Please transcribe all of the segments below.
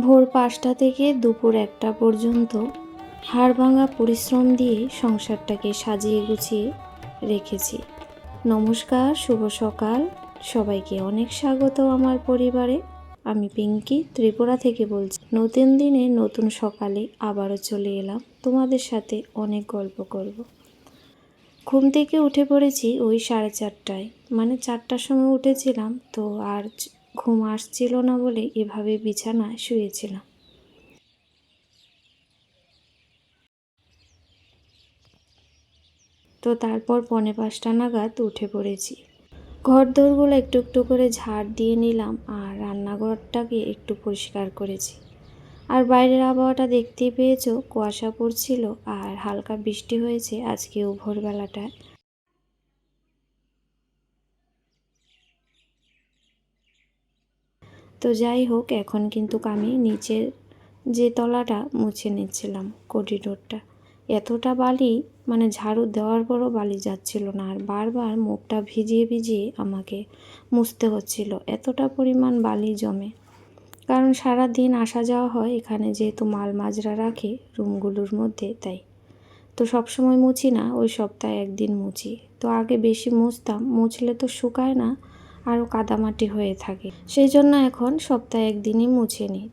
ভোর পাঁচটা থেকে দুপুর একটা পর্যন্ত হাড়ভাঙা পরিশ্রম দিয়ে সংসারটাকে সাজিয়ে গুছিয়ে রেখেছি। নমস্কার, শুভ সকাল। সবাইকে অনেক স্বাগত আমার পরিবারে। আমি পিঙ্কি, ত্রিপুরা থেকে বলছি। নতুন দিনে নতুন সকালে আবারও চলে এলাম। তোমাদের সাথে অনেক গল্প করব। ঘুম থেকে উঠে পড়েছি ওই সাড়ে চারটায়। মানে চারটার সময় উঠেছিলাম, তো আর ঘুম আসছিল না বলে এভাবে বিছানায় শুয়েছিলাম। তো তারপর পনে পাঁচটা নাগাদ উঠে পড়েছি। ঘর দোরগুলো একটু একটু করে ঝাড় দিয়ে নিলাম আর রান্নাঘরটাকে একটু পরিষ্কার করেছি। আর বাইরের আবহাওয়াটা দেখতেই পেয়েছ, কুয়াশা পড়ছিল আর হালকা বৃষ্টি হয়েছে আজকেও ভোরবেলাটায়। তো যাই হোক, এখন কিন্তু আমি নিচের যে তলাটা মুছে নিচ্ছিলাম করিডোরটা এতটা বালি মানে ঝাড়ু দেওয়ার পরও বালি যাচ্ছিল না, আর বারবার মুখটা ভিজিয়ে ভিজিয়ে আমাকে মুছতে হচ্ছিল, এতটা পরিমাণ বালি জমে। কারণ সারা দিন আসা যাওয়া হয় এখানে যেহেতু মাল মাজরা রাখে রুমগুলোর মধ্যে, তাই। তো সব সময় মুছি না, ওই সপ্তাহে একদিন মুছি। তো আগে বেশি মুছতাম, মুছলে তো শুকায় না আরও কাদামাটি হয়ে থাকে। সেই জন্য এখন সপ্তাহে একদিনই মুছে নিই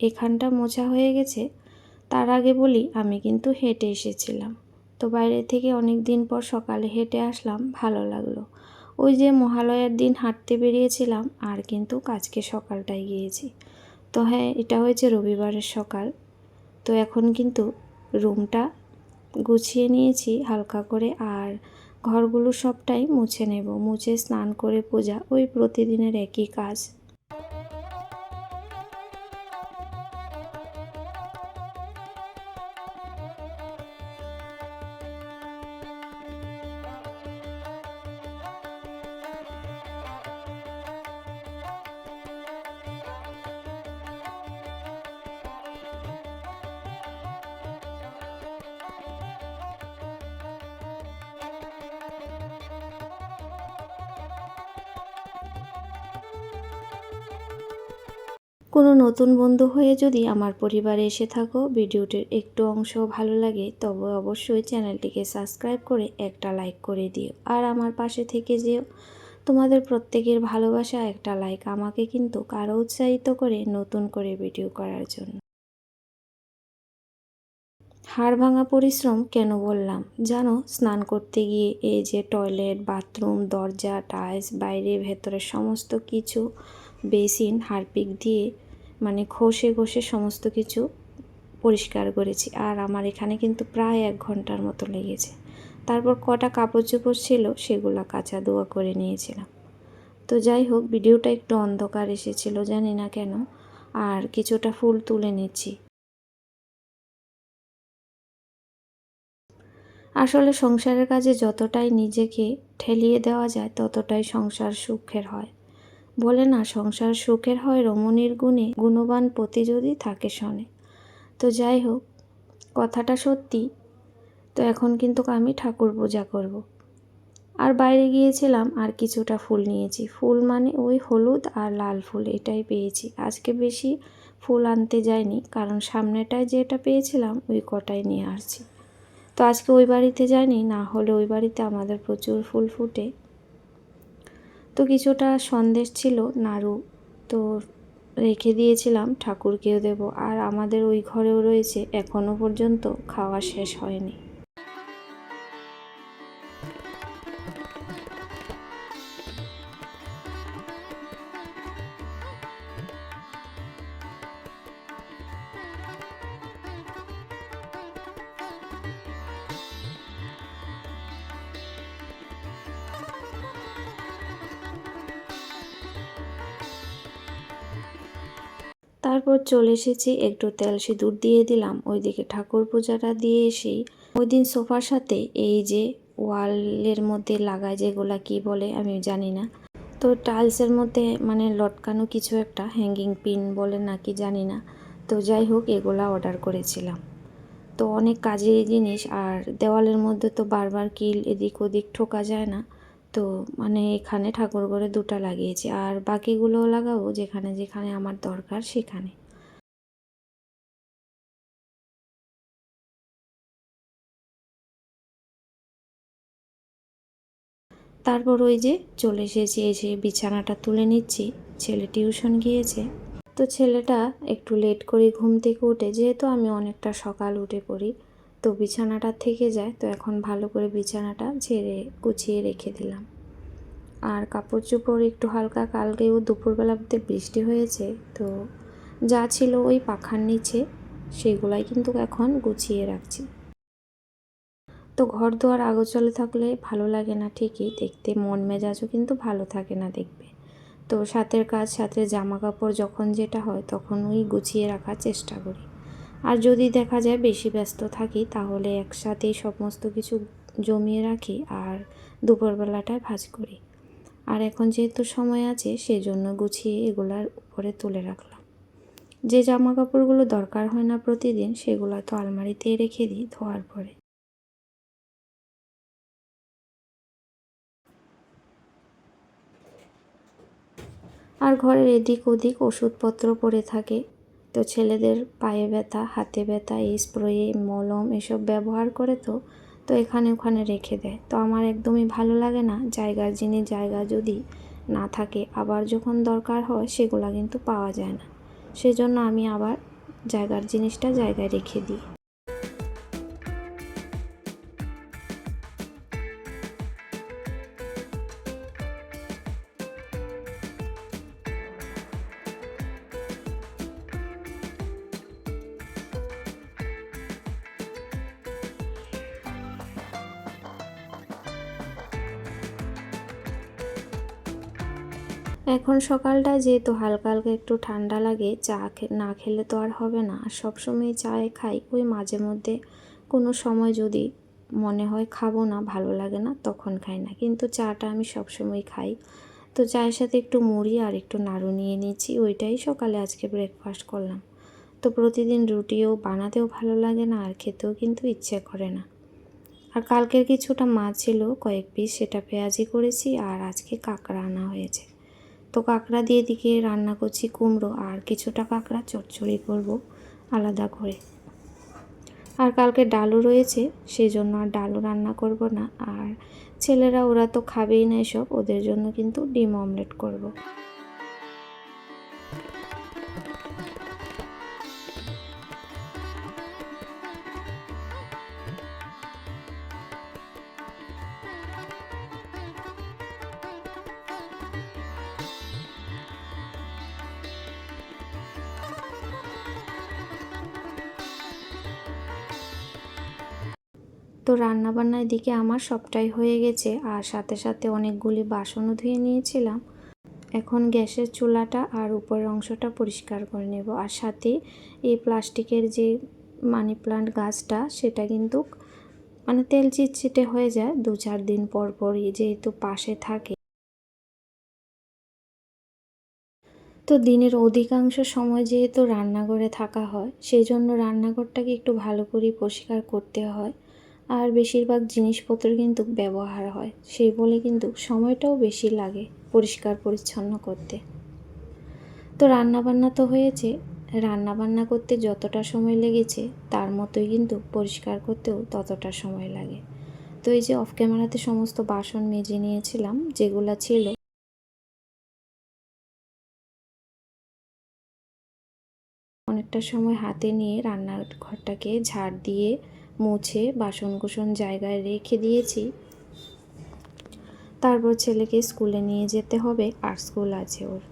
এখানটা মোছা হয়ে গেছে। তার আগে বলি, আমি কিন্তু হেঁটে এসেছিলাম। তো বাইরে থেকে অনেক দিন পর সকালে হেঁটে আসলাম, ভালো লাগল। ওই যে মহালয়ার দিন হাঁটতে বেরিয়েছিলাম, আর কিন্তু আজকে সকালটায় গিয়েছি। তো হ্যাঁ এটা হয়েছে রবিবারের সকাল। তো এখন কিন্তু রুমটা গুছিয়ে নিয়েছি হালকা করে আর ঘরগুলো সবটাই মুছে নেব। মুছে স্নান করে পূজা, ওই প্রতিদিনের একই কাজ। কোনো নতুন বন্ধু হয়ে যদি আমার পরিবারে এসে থাকো, ভিডিওটির একটু অংশ ভালো লাগে, তবে অবশ্যই চ্যানেলটিকে সাবস্ক্রাইব করে একটা লাইক করে দিও। আর আমার পাশে থেকে যেও। তোমাদের প্রত্যেকের ভালোবাসা একটা লাইক আমাকে কিন্তু আরও উৎসাহিত করে নতুন করে ভিডিও করার জন্য। হাড় ভাঙা পরিশ্রম কেন বললাম? জানো, স্নান করতে গিয়ে এই যে টয়লেট, বাথরুম, দরজা, টাইলস, বাইরে ভেতরে সমস্ত কিছু বেসিন হারপিক দিয়ে মানে ঘষে ঘষে সমস্ত কিছু পরিষ্কার করেছি। আর আমার এখানে কিন্তু প্রায় এক ঘণ্টার মতো লেগেছে। তারপর কটা কাপড় চোপড় ছিল সেগুলো কাঁচা দোয়া করে নিয়েছিলাম। তো যাই হোক, ভিডিওটা একটু অন্ধকার এসেছিল, জানি না কেন। আর কিছুটা ফুল তুলে নিচ্ছি। আসলে সংসারের কাজে যতটাই নিজেকে ঠেলিয়ে দেওয়া যায়, ততটাই সংসার সুখের হয়। বলে না, সংসার সুখের হয় রমণীর গুণে, গুণবান পতি যদি থাকে শনে। তো যাই হোক, কথাটা সত্যি। তো এখন কিন্তু আমি ঠাকুর পূজা করব। আর বাইরে গিয়েছিলাম, আর কিছুটা ফুল নিয়েছি। ফুল মানে ওই হলুদ আর লাল ফুল, এটাই পেয়েছি। আজকে বেশি ফুল আনতে যাইনি, কারণ সামনেটায় যেটা পেয়েছিলাম, ওই কটাই নিয়ে আসছি। তো আজকে ওই বাড়িতে যাইনি, না হলে ওই বাড়িতে আমাদের প্রচুর ফুল ফুটে। তো কিছুটা সন্দেশ ছিল নাড়ু তো রেখে দিয়েছিলাম, ঠাকুরকেও দেব। আর আমাদের ওই ঘরেও রয়েছে এখনও পর্যন্ত খাওয়া শেষ হয়নি। তারপর চলে এসেছি, একটু তেল সিঁদুর দিয়ে দিলাম, ওইদিকে ঠাকুর পূজাটা দিয়ে এসেই। ওই দিন সোফার সাথে এই যে ওয়ালের মধ্যে লাগায় যেগুলা কি বলে আমি জানি না। তো টাইলসের মধ্যে মানে লটকানো কিছু একটা হ্যাঙ্গিং পিন বলে নাকি জানি না। তো যাই হোক, এগুলা অর্ডার করেছিলাম। তো অনেক কাজের জিনিস, আর দেওয়ালের মধ্যে তো বারবার কিল এদিক ওদিক ঠোকা যায় না। তো মানে এখানে ঠাকুর ঘরে দুটো লাগিয়েছি। আর বাকিগুলোও লাগাবো যেখানে যেখানে আমার দরকার সেখানে। তারপর ওই যে চলে এসেছি এসে বিছানাটা তুলে নিচ্ছি। ছেলে টিউশন গিয়েছে। তো ছেলেটা একটু লেট করে ঘুম থেকে উঠে, যেহেতু আমি অনেকটা সকাল উঠে পড়ি তো বিছানাটা থেকে যায়, তো এখন ভালো করে বিছানাটা ঝেড়ে গুছিয়ে রেখে দিলাম। আর কাপড় চোপড় একটু হালকা, কালকেও দুপুরবেলাতে বৃষ্টি হয়েছে, তো যা ছিল ওই পাখার নিচে, সেগুলাই কিন্তু এখন গুছিয়ে রাখছি। তো ঘর দুয়ার আগোচলে থাকলে ভালো লাগে না ঠিকই, দেখতে মন মেজাজও কিন্তু ভালো থাকে না দেখবে। তো সাথের কাজ, সাথে জামা কাপড় যখন যেটা হয়, তখন ওই গুছিয়ে রাখার চেষ্টা করি। আর যদি দেখা যায় বেশি ব্যস্ত থাকি, তাহলে একসাথেই সমস্ত কিছু জমিয়ে রাখি আর দুপুরবেলাটায় ভাজ করি। আর এখন যেহেতু সময় আছে, সেজন্য গুছিয়ে এগুলার উপরে তুলে রাখলাম। যে জামা কাপড়গুলো দরকার হয় না প্রতিদিন, সেগুলো তো আলমারিতেই রেখে দিই ধোয়ার পরে। আর ঘরের এদিক ওদিক ওষুধপত্র পড়ে থাকে। তো ছেলেদের পায়ে ব্যথা, হাতে ব্যথা, এই স্প্রে মলম এসব ব্যবহার করে তো তো এখানে ওখানে রেখে দেয়। তো আমার একদমই ভালো লাগে না। জায়গার জিনিস জায়গা যদি না থাকে, আবার যখন দরকার হয় সেগুলো কিন্তু পাওয়া যায় না। সেজন্য আমি আবার জায়গার জিনিসটা জায়গায় রেখে দিই। এখন সকালটা যেহেতু হালকা হালকা একটু ঠান্ডা লাগে, চা না খেলে তো আর হবে না। আর সবসময় চায়ে খাই, ওই মাঝে মধ্যে কোনো সময় যদি মনে হয় খাব না, ভালো লাগে না, তখন খাই না। কিন্তু চাটা আমি সবসময় খাই। তো চায়ের সাথে একটু মুড়ি আর একটু নাড়ু নিয়ে নিয়েছি ওইটাই সকালে আজকে ব্রেকফাস্ট করলাম। তো প্রতিদিন রুটিও বানাতেও ভালো লাগে না, আর খেতেও কিন্তু ইচ্ছে করে না। আর কালকের কিছুটা মাছ ছিল, কয়েক পিস সেটা পেঁয়াজি করেছি, আর আজকে কাঁকড়া আনা হয়েছে। তো কাঁকড়া দিয়ে দিকে রান্না করছি কুমড়ো আর কিছুটা কাঁকড়া চচ্চড়ি করব আলাদা করে আর কালকে ডালও রয়েছে সেই জন্য আর ডালও রান্না করব না আর ছেলেরা ওরা তো খাবেই না এসব, ওদের জন্য কিন্তু ডিম অমলেট করব। তো রান্নাবান্নার দিকে আমার সবটাই হয়ে গেছে, আর সাথে সাথে অনেকগুলি বাসনও ধুয়ে নিয়েছিলাম। এখন গ্যাসের চুলাটা আর উপরের অংশটা পরিষ্কার করে নেব, আর সাথে এই প্লাস্টিকের যে মানি প্লান্ট গাছটা, সেটা কিন্তু মানে তেল চিটচিটে হয়ে যায়, দু চার দিন পর পরই যেহেতু পাশে থাকে। তো দিনের অধিকাংশ সময় যেহেতু রান্নাঘরে থাকা হয়, সেই জন্য রান্নাঘরটাকে একটু ভালো করে পরিষ্কার করতে হয়। আর বেশিরভাগ জিনিসপত্র কিন্তু ব্যবহার হয়। সেই বলে কিন্তু সময়টাও বেশি লাগে পরিষ্কার পরিচ্ছন্ন করতে। তো রান্নাবান্না তো হয়েছে। রান্নাবান্না করতে যতটা সময় লেগেছে, তার মতোই কিন্তু পরিষ্কার করতেও ততটা সময় লাগে। তো এই যে অফ ক্যামেরাতে সমস্ত বাসন মেজে নিয়েছিলাম, যেগুলো ছিল অনেকটা সময় হাতে নিয়ে রান্নার ঘরটাকে ঝাড় দিয়ে মুছে বাসন কুসন জায়গায় রেখে দিয়েছি। তারপর ছেলেকে স্কুলে নিয়ে যেতে হবে আর স্কুল আছে ওর।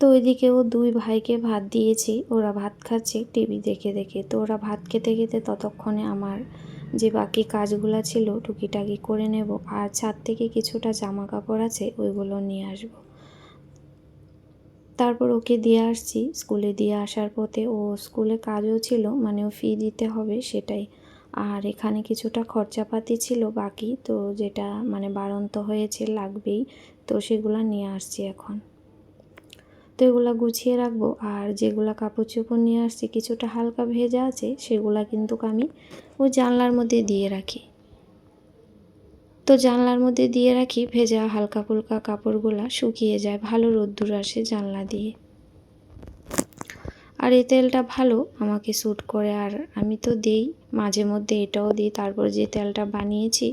তো ওইদিকেও দুই ভাইকে ভাত দিয়েছি, ওরা ভাত খাচ্ছে, টিভি দেখে দেখে। তো ওরা ভাত খেতে খেতে ততক্ষণে আমার যে বাকি কাজগুলো ছিল, টুকিটাকি করে নেব। আর ছাদ থেকে কিছুটা জামা কাপড় আছে, ওইগুলো নিয়ে আসব। তারপর ওকে দিয়ে আসছি। স্কুলে দিয়ে আসার পথে ও স্কুলে কাজও ছিল মানে ও ফি দিতে হবে সেটাই। আর এখানে কিছুটা খরচাপাতি ছিল বাকি, তো যেটা মানে বাড়ন্ত হয়েছে লাগবেই, তো সেগুলো নিয়ে আসছি এখন। তো এগুলো গুছিয়ে রাখব। আর যেগুলো কাপড় চোপড় নিয়ে আসছি, কিছুটা হালকা ভেজা আছে, সেগুলা কিন্তু আমি ওই জানলার মধ্যে দিয়ে রাখি। তো জানলার মধ্যে দিয়ে রাখি, ভেজা হালকা ফুলকা কাপড়গুলা শুকিয়ে যায়, ভালো রোদ্দুর আসে জানলা দিয়ে। আর এই তেলটা ভালো, আমাকে স্যুট করে, আর আমি তো দেই, মাঝে মধ্যে এটাও দিই, তারপর যে তেলটা বানিয়েছি,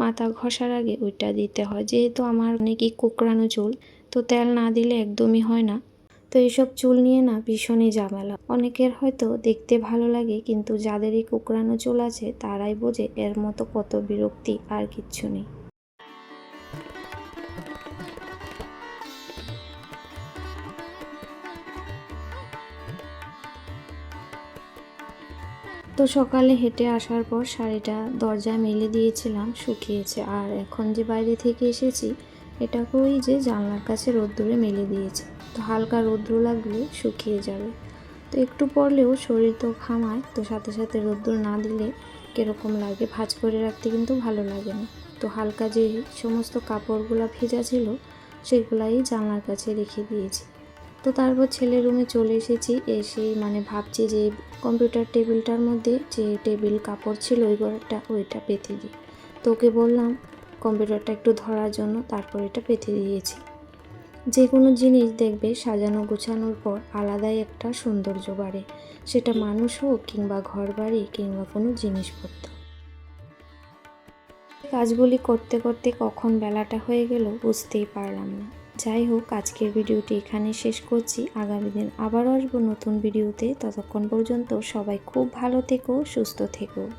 মাথা ঘষার আগে ওইটা দিতে হয়, যেহেতু আমার অনেকই কোকড়ানো চুল। তো তেল না দিলে একদমই হয় না। তো এইসব চুল নিয়ে না ভীষণই ঝামেলা। অনেকের হয়তো দেখতে ভালো লাগে, কিন্তু যাদের এই কোকড়ানো চুল আছে, তারাই বোঝে এর মতো কত বিরক্তি আর কিচ্ছু নেই। তো সকালে হেঁটে আসার পর শাড়িটা দরজায় মেলে দিয়েছিলাম, শুকিয়েছে। আর এখন যে বাইরে থেকে এসেছি এটাকে ওই যে জানলার কাছে রোদ্দুরে মেলে দিয়েছে। তো হালকা রৌদ্র লাগলে শুকিয়ে যাবে। তো একটু পরলেও শরীর তো ঘামায়, তো সাথে সাথে রোদ্দুর না দিলে কীরকম লাগে? ভাজ করে রাখতে কিন্তু ভালো লাগে না। তো হালকা যে সমস্ত কাপড়গুলো ভেজা ছিল, সেগুলাই জানলার কাছে রেখে দিয়েছি। তো তারপর ছেলের রুমে চলে এসেছি, এসে মানে ভাবছি যে কম্পিউটার টেবিলটার মধ্যে যে টেবিল কাপড় ছিল ওই ওইটা পেতে দিই তো ওকে বললাম কম্পিউটারটা একটু ধরার জন্য তারপর এটা পেতে দিয়েছি। যে কোনো জিনিস দেখবে সাজানো গোছানোর পর আলাদাই একটা সৌন্দর্য বাড়ে। সেটা মানুষ হোক কিংবা ঘর বাড়ি কিংবা কোনো জিনিসপত্র। কাজগুলি করতে করতে কখন বেলাটা হয়ে গেল বুঝতেই পারলাম না। যাই হোক, আজকের ভিডিওটি এখানে শেষ করছি। আগামী দিন আবারও আসব নতুন ভিডিওতে। ততক্ষণ পর্যন্ত সবাই খুব ভালো থেকো, সুস্থ থেকো।